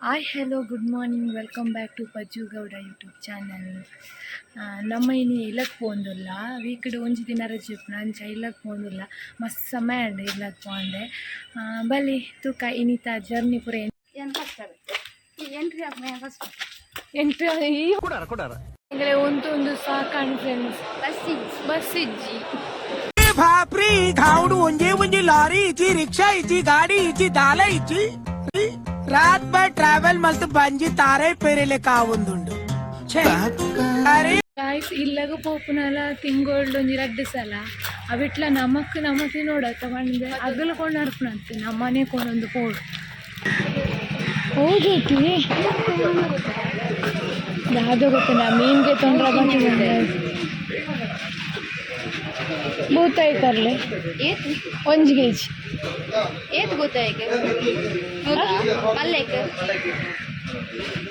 Hi hello good morning welcome back to Pajju Gowda YouTube channel ನಮ್ಮ ಇನ್ನು ಇಲ್ಲಕ್ಕೆ ಪೋಂದಿಲ್ಲ ವೀಕಡೆ ಒಂಜಿ ದಿನ ರಜೆ ಅಂಚ ಇಲ್ಲಕ್ಕೆ ಪೋಂದಿಲ್ಲ ಮಸ್ತ್ ಸಮಯ ಅಂಡ ಇಲ್ಲಕ್ಕೆ ಪೋಂದೆ ಬಲಿ ತೂಕ ಇನಿತ ಜರ್ನಿ ಪೂರ ಎಂಟ್ರಿ ಎಂಟ್ರಿ ಒಂದು ಒಂದು ಸಾಕಾಣಿ ಫ್ರೆಂಡ್ಸ್ ಬಸ್ ಇಜ್ಜಿ. ಬಾಪ್ರಿ ಧಾವಡು ಒಂಜೆ ಒಂಜಿ ಲಾರಿ ಇಜ್ಜಿ ರಿಕ್ಷಾ ಇಜ್ಜಿ ಗಾಡಿ ಇಜ್ಜಿ ದಾಲ ಇಜ್ಜಿ. रात भर ट्रॅव्हल मस्त ಬಂಜಿ ತಾರೆ ಪೇರೆಲೆ ಕಾವೊಂದುಂಡು ಛೇ ಅರೆ ಗಾಯ್ಸ್ ಇಲ್ಲಾಗ ಪೋಪುನಲ ತಿಂಗೋಳ್ಡು ಒಂಜಿ ರಡ್ಡು ಸಲ ಅವಿಟ್ಲ ನಮಕ್ ನಮತಿ ನೋಡತ್ತ ಬಂದೆ ಅಗಲ್ಕೊಂಡು ನಡ್ಪುನಂತೆ ನಮ್ಮನೆ ಕೊಂಡೊಂದು ಪೋಡು ಹೋಗೈತಿ ಯಾವ್ದು ಗೊತ್ತಿಲ್ಲ ಮೀನ್ಗೆ ತೊಂದ್ರೆ ಬಂದಿದೆ ಭೂತಾಯ್ತರ್ಲೆ ಏತ್? ಒಂಜಿ ಕೆ ಜಿ ಏತ್ ಬೂತಾಯಿಗೆ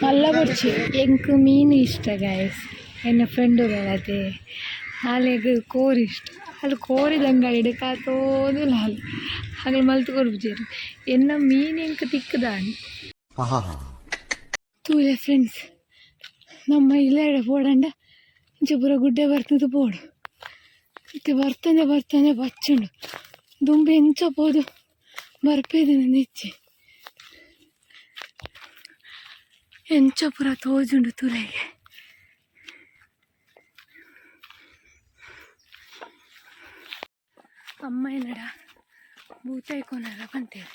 ಮಲ್ಲ ಬರ್ಚಿ ಎಂಕ್ ಮೀನು ಇಷ್ಟ ಗಾಯಸ್ ಎನ್ನ ಫ್ರೆಂಡು ಅದೇ ಹಾಲೆಗ್ ಕೋರಿ ಇಷ್ಟ. ಅಲ್ಲಿ ಕೋರಿದ ಅಂಗಡಿ ಹಿಡಕಾತೋದು ಲಾಲ್ ಹಾಗೆ ಮಲ್ತು ಕೊಡ್ಬಿಜೇರು ಎನ್ನ ಮೀನು ಎಂಕ್ ತಿಕ್ಕದಾಣಿ ತೂಲೆ ಫ್ರೆಂಡ್ಸ್ ನಮ್ಮ ಇಲ್ಲೆಡೆ ಪೋಡಂಡ. ಇಂಚ ಪೂರ ಗುಡ್ಡೆ ಬರ್ತದೆ ಪೋಡು. ಮತ್ತೆ ಬರ್ತಾನೆ ಬರ್ತಾನೆ, ಬಚ್ಚುಂಡು. ದುಂಬಿ ಎಂಚ ಪೋದು. ನನ್ನ ಇಚ್ಛೆ ಎಂಚ ಪುರ ತೋಜುಂಡು ತುಲೆಗೆ. ಅಮ್ಮ ಏನಡ ಭೂತೈಕೋನರ ಬಂತೇವೆ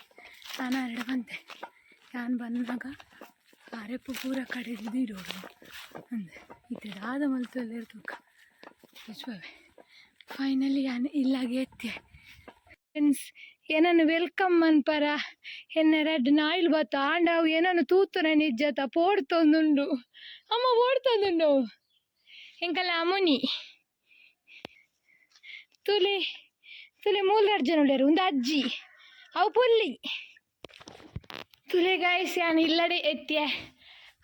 ನಾನು ಎರಡ ಬಂತೆ. ನಾನು ಬಂದಾಗ ಅರೆಪ್ಪು ಪೂರ ಕಡೆದು ನೀಡೋಡು ಅಂದೆ. ಇದಾದ ಮಲ್ತಲ್ಲೇ ತೂಕ ವಿಶ್ವವೇ. ಫೈನಲಿ ನಾನು ಇಲ್ಲಾಗೆ ಎತ್ತೆ ಫ್ರೆಂಡ್ಸ್ ಏನನ್ನು ವೆಲ್ಕಮ್ ಅನ್ಪರ? ಎನ್ನ ರೆಡ್ ನಾಯಿಲ್ ಬತ್ತ, ಆಂಡವು ಏನನ್ನು ತೂತುನ ನಿಜ್ಜತ ಪೋಡ್ತೊಂದುಂಡು. ಅಮ್ಮ ಓಡ್ತೊಂದುಂಡು ಎಂಕಲ್ಲ ಅಮುನಿ. ತುಲಿ ತುಲಿ ಮೂಲ ಜನ ಉಳ್ಳೇರು ಒಂದು ಅಜ್ಜಿ, ಅವು ಪುಲ್ಲಿ. ತುಲೆ ಗಾಯ್ಸ್ ಇಲ್ಲಡೆ ಎತ್ತೆ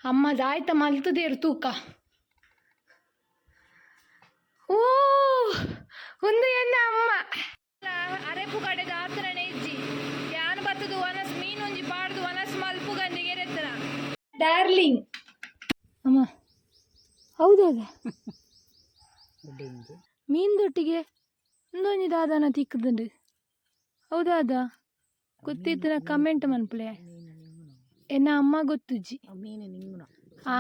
ಅಮ್ಮ ದಾಯ್ತ ಮಲ್ತದೇರು ತೂಕ. ಓ! ಒಂದು ಎನ್ನ ಅಮ್ಮ. ಅರೆಪು ಕಡೆದ ಆತರನೆ ಇಜ್ಜಿ. ಯಾನ್ ಬತ್ತದು ವನಸ್ ಮೀನು ಒಂಜಿ ಪಾಡ್ದು ವನಸ್ ಮಲ್ಪು ಗಂಜಿ ಎತ್ತರ ಡಾರ್ಲಿಂಗ್ ಅಮ್ಮ. ಹೌದಾದ? ಮೀನ್ದೊಟ್ಟಿಗೆ ಒಂದೊಂಜಿ ದಾದನ ತಿಕ್ಕದುಂಡು ಹೌದಾದ? ಗೊತ್ತಿತ್ತನ ಕಮೆಂಟ್ ಮನ್ಪಲೆ. ಎನ್ನ ಅಮ್ಮ ಗೊತ್ತುಜ್ಜಿ. ಹಾ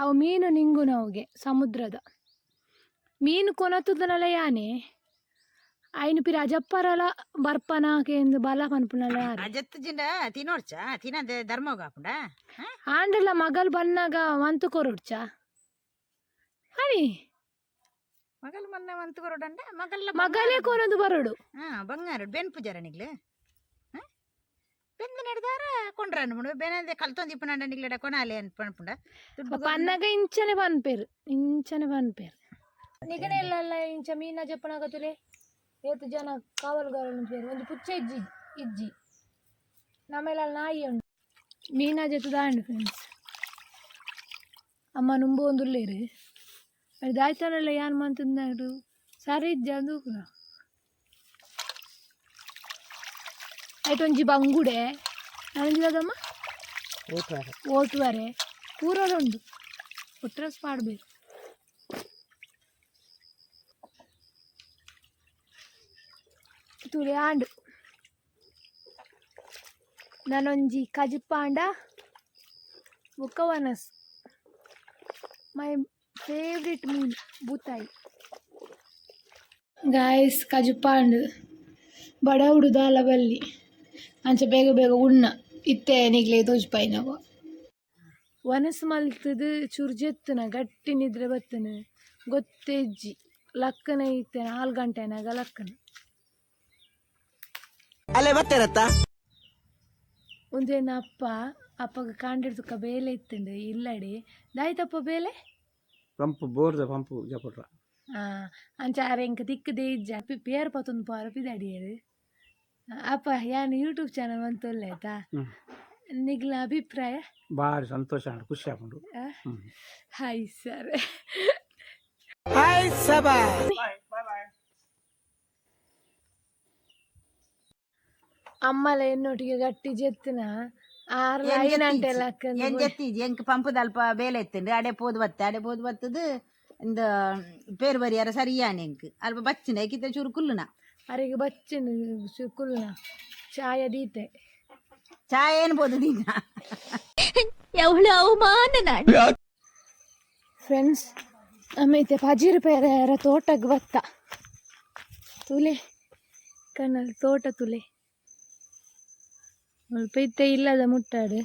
ಅವು ಮೀನು ನಿಂಗುನ ಅವುಗೆ ಸಮುದ್ರದ. ಮೀನು ಕೊನತುದನಲ ಯಾನೆ ಐನು ಪಿರ ಅಜಪ್ಪರಲ ಬರ್ಪನ ಕೇಂದು ಬಲ ಪನ್ಪುನಲ ಯಾರು ಅಜತ್ ಜಿಂಡ ತಿನ್ನೋಡ್ಚ ತಿನ್ನದೆ ಧರ್ಮೋಗ ಹಾಪುಂಡ ಆಂಡಲ ಮಗಲ್ ಬನ್ನಾಗ ಮಂತು ಕೊರಡ್ಚ ಹಣಿ ಮಗಲ್ ಮೊನ್ನೆ ಮಂತ್ ಕೊರಡಂಡ ಮಗಲ್ಲ ಮಗಲೇ ಕೊನದು ಬರಡು ಹಾ ಬಂಗಾರ ಬೆನ್ ಪೂಜಾರ ನಿಗ್ಲು ಬೆಂದು ನಡೆದಾರ ಕೊಂಡ್ರ ಅನ್ಪುಂಡು ಬೆನದೆ ಕಲ್ತೊಂದು ಇಪ್ಪುಂಡ ನಿಗ್ಲಡ ಕೊನಾಲೆ ಅನ್ಪುಂಡ ಪನ್ನಗ ಇಂಚನೆ ಪನ್ಪೇರು ಇಂಚನೆ ಪನ್ಪೇರು ನಿಗನೆ ಇಲ್ಲ ಇಂಚ ಮೀನ ಜಪ್ಪನಾಗತುಲೆ ಏತು ಜನ ಕಾವಲುಗಾರನ ಪೇರು ಒಂದು ಪುಚ್ಚ ಇಜ್ಜಿ ಇಜ್ಜಿ ನಮ್ಮೆಲ್ಲ ನಾಯಿ ಉಂಟು ಮೀನ ಜತ್ತು ದಾಂಡು ಫ್ರೆಂಡ್ಸ್ ಅಮ್ಮ ನುಂಬು ಒಂದು ಉಳ್ಳೇರು ಅದು ದಾಯ್ತಾನಲ್ಲ ಯಾನ್ ಮಂತಂದಾಡು ಸರಿ ಇಜ್ಜ ಅದು ಆಯ್ತು ಒಂಜಿ ಬಂಗುಡೆ ನನಗಿದಮ್ಮ ಓಟುವರೆ ಪೂರಲುಂಡು ಒಟ್ರಸ್ ಮಾಡಬೇಕು ತುಳಿ ಆಂಡು ಕಜಿಪಾಂಡ ಬೊಕ್ಕ ಬುಕ್ಕವನಸ್ ಮೈ ಫೇವ್ರೆಟ್ ಮೀನ್ ಬೂತಾಯಿ. ಗಾಯ್ಸ್ ಕಜುಪಾಂಡು ಬಡ ಹುಡುದಾಲ ಬಲ್ಲಿ ಅಂಚ ಬೇಗ ಬೇಗ ಉಣ್ಣ ಇತ್ತೆ ನಿಗ್ಲೇ ತೋಜ್ಪಾಯಿ ನಾವು. ವನಸ್ ಮಲ್ತದ ಚುರ್ಜೆತ್ತನ ಗಟ್ಟಿ ನಿದ್ರೆ ಬತ್ತನ ಗೊತ್ತೆಜ್ಜಿ ಲಕ್ಕನ ಇತ್ತೆ ನಾಲ್ಕು ಗಂಟೆನಾಗ ಲಕ್ಕನ. ಅಲೆ ಬತ್ತೇರತ್ತ ಒಂದೇನ ಅಪ್ಪ ಅಪ್ಪಗ ಕಾಂಡಿಡ್ದುಕ ಬೇಲೆ ಇತ್ತಂಡು ಇಲ್ಲಡಿ. ದಾಯ್ತಪ್ಪ ಬೇಲೆ? ಪಂಪ್ ಬೋರ್ದ ಪಂಪ್ ಜಪಟ್ರ ಆ ಅಂಚ ಇಂಕ ತಿಕ್ಕದೆ ಇಜ್ಜ. ಪಿ ಪೇರ್ ಪತ್ತೊಂದು ಪಾರ ಪಿದಾಡಿಯರು ಅಪ್ಪ ಯಾನು ಯೂಟ್ಯೂಬ್ ಚಾನಲ್ ಅಂತೊಲ್ಲೆ ಆಯ್ತಾ. ನಿಗ್ಲ ಅಭಿಪ್ರಾಯ? ಭಾರಿ ಸಂತೋಷ ಆಂಡ್ ಖುಷಿ ಆಪುಂಡು ಆ? Hi sir. ಹಾಯ್ ಸಬಾ ಅಮ್ಮಲ ఎన్నోటికి ಗಟ್ಟಿ ಜೆತ್ತಿನ ಆರ್ ಏನ್ ಲೈನ್ ಜೆತ್ತಿ ಅಂಟೆಲ್ಲ ಇಜ್ಜಿ? ಏನ್ ಜೆತ್ತೀಜಿ ಎಂಕ್ ಪಂಪದ ಅಲ್ಪ ಬೇಲೆ ಎತ್ತಂಡು ಅಡೆ ಪೋದು ಬತ್ತೆ ಅಡೆ ಪೋದು ಬತ್ತದು ಇಂದ ಪೇರು ಬರಿಯಾರ ಸರಿಯಾನೆ ಎಂಕ್ ಅಲ್ಪ ಬಚ್ಚಿನ ಏಕಿತ ಚೂರು ಕುಲ್ಲುನ ಅರಿಗೆ ಬಚ್ಚಿನ ಕುಲ್ನ ಚಾಯ ದೀತೆ. ಚಾಯ್ ಏನ್ ಎವಳು ದಿನ ಫ್ರೆಂಡ್ಸ್ ಆಮೇಲೆ ಪಜಿರು ಪೇರ ತೋಟಕ್ಕೆ ಬತ್ತ. ತುಲೆ ಕಣ್ಣಲ್ಲಿ ತೋಟ ತುಲೆ. ಸ್ವಲ್ಪ ಇತ್ತೆ ಇಲ್ಲದ ಮುಟ್ಟಾಡು.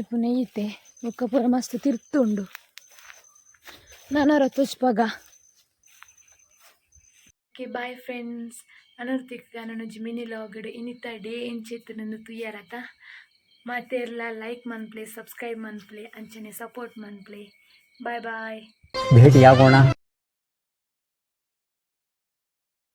ಇಪ್ಪು ನೆಯ್ಯಿತೆ ಬೊಕ್ಕ ಪೂರ ಮಸ್ತ್ ತಿರ್ತುಂಡು ನಾನರ ತುಚ್ಪಗ ಓಕೆ ಬಾಯ್ ಫ್ರೆಂಡ್ಸ್ ಅನರ್ತಿಕ ನನ್ನ ಜಿಮಿನಿ ಲಾಗಡೆ ಇನ್ನಿತ್ತ ಡೇ ಎಂಚಿತ್ತು ನನ್ನ ತುಯ್ಯಾರತ? ಮತ್ತೆ ಎಲ್ಲ ಲೈಕ್ ಮನ್ಪ್ಲೆ ಸಬ್ಸ್ಕ್ರೈಬ್ ಮನ್ಪ್ಲೆ ಅಂಚನೆ ಸಪೋರ್ಟ್ ಮನ್ಪ್ಲೆ. ಬಾಯ್ ಬಾಯ್ ಭೇಟಿಯಾಗೋಣ.